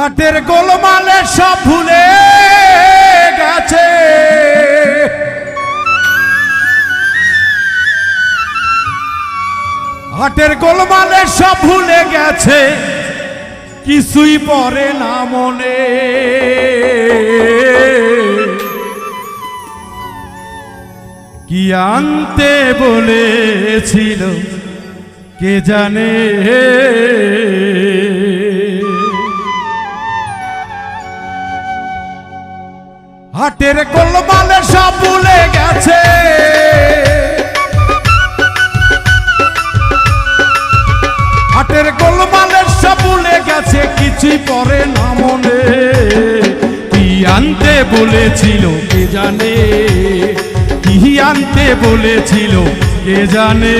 হাটের গোলমালে সব ভুলে গেছে। হাটের গোলমালে সব ভুলে গেছে। কিছুই পরে না মনে। কি আনতে বলেছিল কে জানে? হাটের গোলমালে সব ভুলে গেছে। হাটের গোলমালের সব ভুলে গেছে, কিছুই পরে না মনে। কি আনতে বলেছিল কে জানে? কি আনতে বলেছিল কে জানে?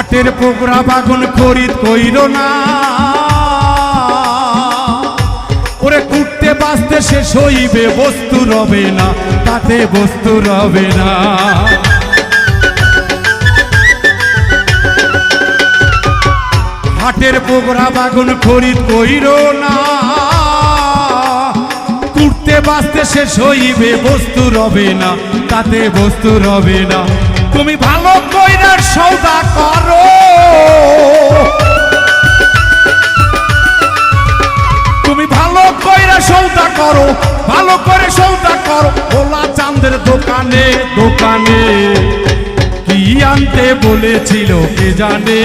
হাটের পোকরা বাগুন খরিদ কইর না। ওরে কুটতে বাঁচতে সে সইবে, বস্তু রবে না, তাতে বস্তু রবে না। হাটের পোকরা বাগুন খরিদ কইর না। কুটতে বাঁচতে শেষ হইবে বস্তু রবে না, তাতে বস্তু রবে না। তুমি ভালো কইরার সৌদা করো। তুমি ভালো কইরা সৌদা করো, ভালো করে সৌদা করো। ওলা চাঁদের দোকানে দোকানে কি আনতে বলেছিল কে জানে?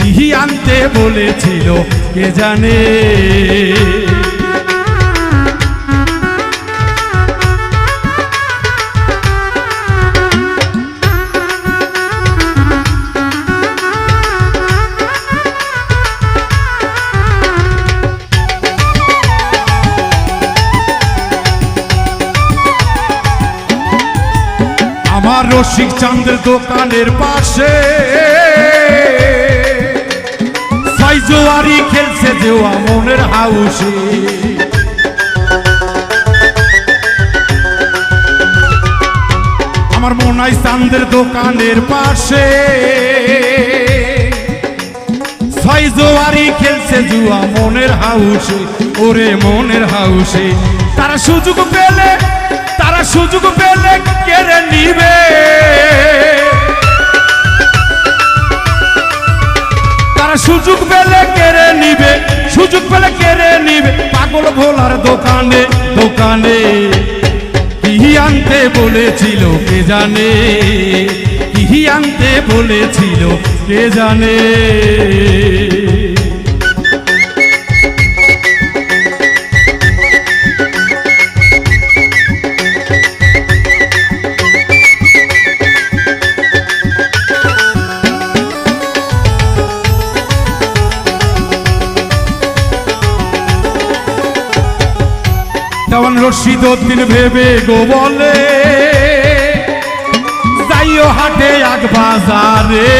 কি আনতে বলেছিল কে জানে? আমার রসিক চাঁদের দোকানের পাশে। সাইজোয়ারি খেলছে দেওয়া মনের হাউসে। আমার মনাই চাঁদের দোকানের পাশে। সাইজোয়ারি খেলছে জুয়া মনের হাউসে, ওরে মনের হাউসে। তারা সুযোগ পেলে তারা সুযোগ পেলে কেড়ে নিবে। তারা সুযোগ পেলে কেড়ে নিবে, সুযোগ পেলে কেড়ে নিবে। পাগল ভোলার দোকানে দোকানে কি আনতে বলেছিল, কে জানে? কি আনতে বলেছিল, কে জানে? রশিদ উদ্দিন ভেবে গো বলে, যাইও হাটে এক বাজারে।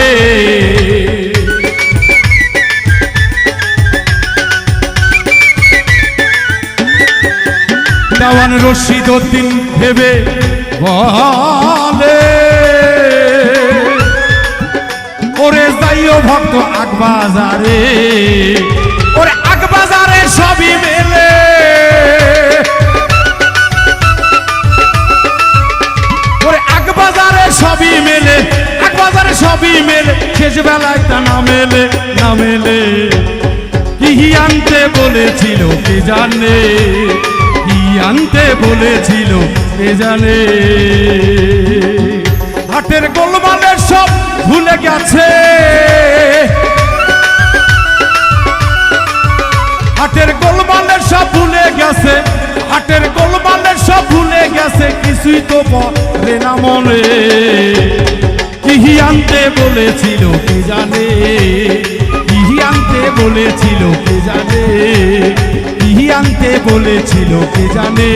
দেওয়ান রশিদ উদ্দিন ভেবে বলে, ওরে যাইও ভক্ত আকবাজারে ওরে আকবাজারে সবই মেলে। সবই মেলে, এক বাজারে সবই মেলে, শেষ বেলায় তা না মেলে না মেলে। কি আনতে বলেছিল, কে জানে? কি আনতে বলেছিল, কে জানে? হাটের গোলমালের সব ভুলে গেছে। কিছুই তো না মনে। কি আনতে বলেছিল, কে জানে? কি আনতে বলেছিল, কে জানে? কি আনতে বলেছিল, কে জানে?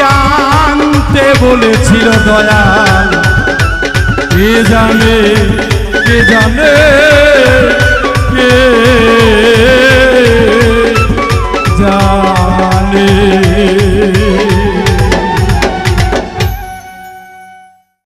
আনতে বলেছিল, দয়াল। কে জানে? কে জানে?